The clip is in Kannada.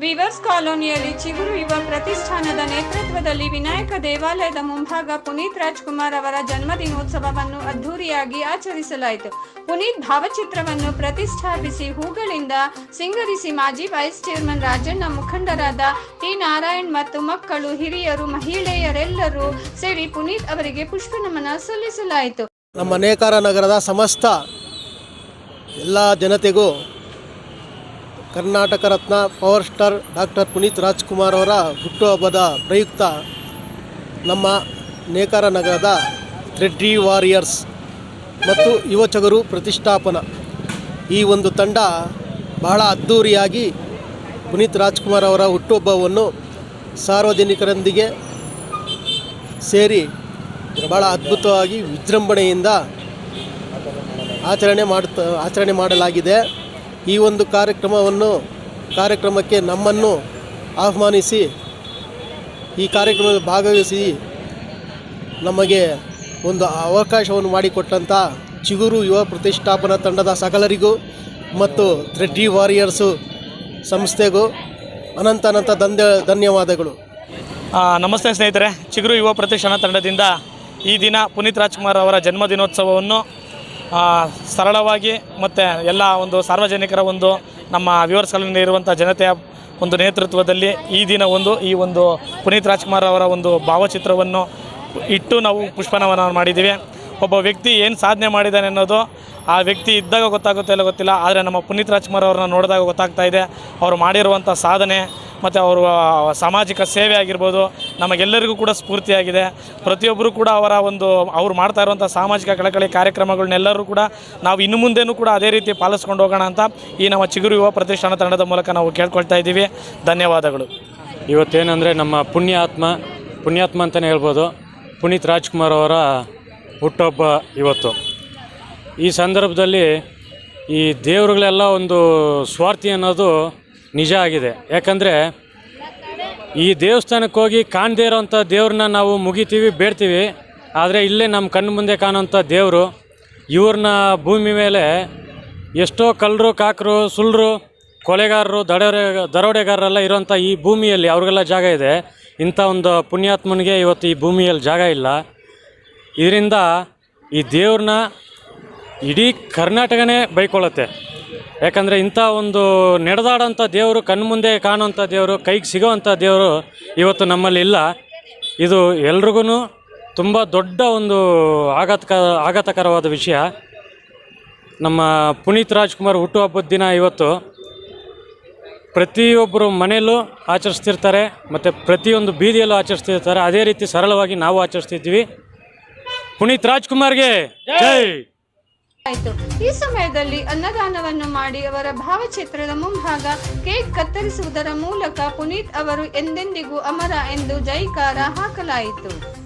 ವಿವರ್ಸ್ ಕಾಲೋನಿಯಲ್ಲಿ ಚಿಗುರು ಯುವ ಪ್ರತಿಷ್ಠಾನದ ನೇತೃತ್ವದಲ್ಲಿ ವಿನಾಯಕ ದೇವಾಲಯದ ಮುಂಭಾಗ ಪುನೀತ್ ರಾಜ್ಕುಮಾರ್ ಅವರ ಜನ್ಮದಿನೋತ್ಸವವನ್ನು ಅದ್ಧೂರಿಯಾಗಿ ಆಚರಿಸಲಾಯಿತು. ಪುನೀತ್ ಭಾವಚಿತ್ರವನ್ನು ಪ್ರತಿಷ್ಠಾಪಿಸಿ ಹೂಗಳಿಂದ ಸಿಂಗರಿಸಿ ಮಾಜಿ ವೈಸ್ ಚೇರ್ಮನ್ ರಾಜಣ್ಣ ಮುಖಂಡರಾದ ಟಿ ನಾರಾಯಣ್ ಮತ್ತು ಮಕ್ಕಳು, ಹಿರಿಯರು, ಮಹಿಳೆಯರೆಲ್ಲರೂ ಸೇರಿ ಪುನೀತ್ ಅವರಿಗೆ ಪುಷ್ಪ ನಮನ ಸಲ್ಲಿಸಲಾಯಿತು. ನಮ್ಮ ನೇಕಾರ ನಗರದ ಸಮಸ್ತ ಎಲ್ಲ ಜನತೆಗೂ Karnataka Ratna power star doctor Puneeth Rajkumar ಅವರ ಹುಟ್ಟುಹಬ್ಬದ ಪ್ರಯುಕ್ತ ನಮ್ಮ ನೇಕಾರ ನಗರದ ಥ್ರೆಡ್ಡಿ ವಾರಿಯರ್ಸ್ ಮತ್ತು ಯುವಚಗರು ಪ್ರತಿಷ್ಠಾಪನಾ. ಈ ಒಂದು ತಂಡ ಬಹಳ ಅದ್ಧೂರಿಯಾಗಿ ಪುನೀತ್ ರಾಜ್ಕುಮಾರ್ ಅವರ ಹುಟ್ಟುಹಬ್ಬವನ್ನು ಸಾರ್ವಜನಿಕರೊಂದಿಗೆ ಸೇರಿ ಬಹಳ ಅದ್ಭುತವಾಗಿ ವಿಜೃಂಭಣೆಯಿಂದ ಆಚರಣೆ ಮಾಡುತ್ತ, ಆಚರಣೆ ಮಾಡಲಾಗಿದೆ. ಈ ಒಂದು ಕಾರ್ಯಕ್ರಮವನ್ನು, ಕಾರ್ಯಕ್ರಮಕ್ಕೆ ನಮ್ಮನ್ನು ಆಹ್ವಾನಿಸಿ, ಈ ಕಾರ್ಯಕ್ರಮದಲ್ಲಿ ಭಾಗವಹಿಸಿ ನಮಗೆ ಒಂದು ಅವಕಾಶವನ್ನು ಮಾಡಿಕೊಟ್ಟಂಥ ಚಿಗುರು ಯುವ ಪ್ರತಿಷ್ಠಾಪನಾ ತಂಡದ ಸಕಲರಿಗೂ ಮತ್ತು ತ್ರೆಡ್ಡಿ ವಾರಿಯರ್ಸು ಸಂಸ್ಥೆಗೂ ಅನಂತ ಅನಂತ ಧನ್ಯ ಧನ್ಯವಾದಗಳು. ನಮಸ್ತೆ ಸ್ನೇಹಿತರೆ. ಚಿಗುರು ಯುವ ಪ್ರತಿಷ್ಠಾನ ತಂಡದಿಂದ ಈ ದಿನ ಪುನೀತ್ ರಾಜ್ಕುಮಾರ್ ಅವರ ಜನ್ಮದಿನೋತ್ಸವವನ್ನು ಸರಳವಾಗಿ ಮತ್ತು ಎಲ್ಲ ಒಂದು ಸಾರ್ವಜನಿಕರ ಒಂದು ನಮ್ಮ ವ್ಯೂವರ್ಸ್ಗಳಲ್ಲಿ ಇರುವಂಥ ಜನತೆಯ ಒಂದು ನೇತೃತ್ವದಲ್ಲಿ ಈ ದಿನ ಒಂದು, ಈ ಒಂದು ಪುನೀತ್ ರಾಜ್ಕುಮಾರ್ ಅವರ ಒಂದು ಭಾವಚಿತ್ರವನ್ನು ಇಟ್ಟು ನಾವು ಪುಷ್ಪನವನ್ನು ಮಾಡಿದ್ದೀವಿ. ಒಬ್ಬ ವ್ಯಕ್ತಿ ಏನು ಸಾಧನೆ ಮಾಡಿದ್ದಾನೆ ಅನ್ನೋದು ಆ ವ್ಯಕ್ತಿ ಇದ್ದಾಗ ಗೊತ್ತಾಗುತ್ತೆ ಇಲ್ಲ ಗೊತ್ತಿಲ್ಲ, ಆದರೆ ನಮ್ಮ ಪುನೀತ್ ರಾಜ್ಕುಮಾರ್ ಅವ್ರನ್ನ ನೋಡಿದಾಗ ಗೊತ್ತಾಗ್ತಾ ಇದೆ. ಅವರು ಮಾಡಿರುವಂಥ ಸಾಧನೆ ಮತ್ತು ಅವರು ಸಾಮಾಜಿಕ ಸೇವೆ ಆಗಿರ್ಬೋದು, ನಮಗೆಲ್ಲರಿಗೂ ಕೂಡ ಸ್ಫೂರ್ತಿಯಾಗಿದೆ. ಪ್ರತಿಯೊಬ್ಬರು ಕೂಡ ಅವರ ಒಂದು, ಅವ್ರು ಮಾಡ್ತಾ ಇರುವಂಥ ಸಾಮಾಜಿಕ ಕಳಕಳಿ ಕಾರ್ಯಕ್ರಮಗಳನ್ನೆಲ್ಲರೂ ಕೂಡ ನಾವು ಇನ್ನು ಮುಂದೆನೂ ಕೂಡ ಅದೇ ರೀತಿ ಪಾಲಿಸ್ಕೊಂಡು ಹೋಗೋಣ ಅಂತ ಈ ನಮ್ಮ ಚಿಗುರು ಯುವ ಪ್ರತಿಷ್ಠಾನ ತಂಡದ ಮೂಲಕ ನಾವು ಕೇಳ್ಕೊಳ್ತಾ ಇದ್ದೀವಿ. ಧನ್ಯವಾದಗಳು. ಇವತ್ತೇನೆಂದರೆ ನಮ್ಮ ಪುಣ್ಯಾತ್ಮ ಪುಣ್ಯಾತ್ಮ ಅಂತಲೇ ಹೇಳ್ಬೋದು. ಪುನೀತ್ ರಾಜ್ಕುಮಾರ್ ಅವರ ಹುಟ್ಟುಹಬ್ಬ ಇವತ್ತು. ಈ ಸಂದರ್ಭದಲ್ಲಿ ಈ ದೇವರುಗಳೆಲ್ಲ ಒಂದು ಸ್ವಾರ್ಥಿ ಅನ್ನೋದು ನಿಜ ಆಗಿದೆ. ಯಾಕಂದರೆ ಈ ದೇವಸ್ಥಾನಕ್ಕೆ ಹೋಗಿ ಕಾಣದೇ ಇರೋವಂಥ ದೇವ್ರನ್ನ ನಾವು ಮುಗಿತೀವಿ, ಬೇಡ್ತೀವಿ. ಆದರೆ ಇಲ್ಲೇ ನಮ್ಮ ಕಣ್ಣು ಮುಂದೆ ಕಾಣೋಂಥ ದೇವರು, ಇವ್ರನ್ನ ಭೂಮಿ ಮೇಲೆ ಎಷ್ಟೋ ಕಳ್ಳರು ಕಾಕರು ಸುಳ್ಳರು ಕೊಲೆಗಾರರು, ದಡೋರೆ, ದರೋಡೆಗಾರರೆಲ್ಲ ಇರೋಂಥ ಈ ಭೂಮಿಯಲ್ಲಿ ಅವ್ರಿಗೆಲ್ಲ ಜಾಗ ಇದೆ. ಇಂಥ ಒಂದು ಪುಣ್ಯಾತ್ಮನಿಗೆ ಇವತ್ತು ಈ ಭೂಮಿಯಲ್ಲಿ ಜಾಗ ಇಲ್ಲ. ಇದರಿಂದ ಈ ದೇವ್ರನ್ನ ಇಡೀ ಕರ್ನಾಟಕನೇ ಬೈಕೊಳ್ಳುತ್ತೆ. ಯಾಕಂದರೆ ಇಂಥ ಒಂದು ನಡೆದಾಡೋಂಥ ದೇವರು, ಕಣ್ಮುಂದೆ ಕಾಣುವಂಥ ದೇವರು, ಕೈಗೆ ಸಿಗೋವಂಥ ದೇವರು ಇವತ್ತು ನಮ್ಮಲ್ಲಿ ಇಲ್ಲ. ಇದು ಎಲ್ರಿಗೂ ತುಂಬ ದೊಡ್ಡ ಒಂದು ಆಘಾತಕ, ಆಘಾತಕರವಾದ ವಿಷಯ. ನಮ್ಮ ಪುನೀತ್ ರಾಜ್ಕುಮಾರ್ ಹುಟ್ಟುಹಬ್ಬದ ದಿನ ಇವತ್ತು ಪ್ರತಿಯೊಬ್ಬರು ಮನೆಯಲ್ಲೂ ಆಚರಿಸ್ತಿರ್ತಾರೆ, ಮತ್ತು ಪ್ರತಿಯೊಂದು ಬೀದಿಯಲ್ಲೂ ಆಚರಿಸ್ತಿರ್ತಾರೆ. ಅದೇ ರೀತಿ ಸರಳವಾಗಿ ನಾವು ಆಚರಿಸ್ತಿದ್ವಿ ಪುನೀತ್ ರಾಜ್ಕುಮಾರ್ಗೆ. ಜೈ! ಆಯಿತು. ಈ ಸಮಯದಲ್ಲಿ ಅನ್ನದಾನವನ್ನು ಮಾಡಿ ಅವರ ಭಾವಚಿತ್ರದ ಮುಂಭಾಗ ಕೇಕ್ ಕತ್ತರಿಸುವುದರ ಮೂಲಕ ಪುನೀತ್ ಅವರು ಎಂದೆಂದಿಗೂ ಅಮರ ಎಂದು ಜೈಕಾರ ಹಾಕಲಾಯಿತು.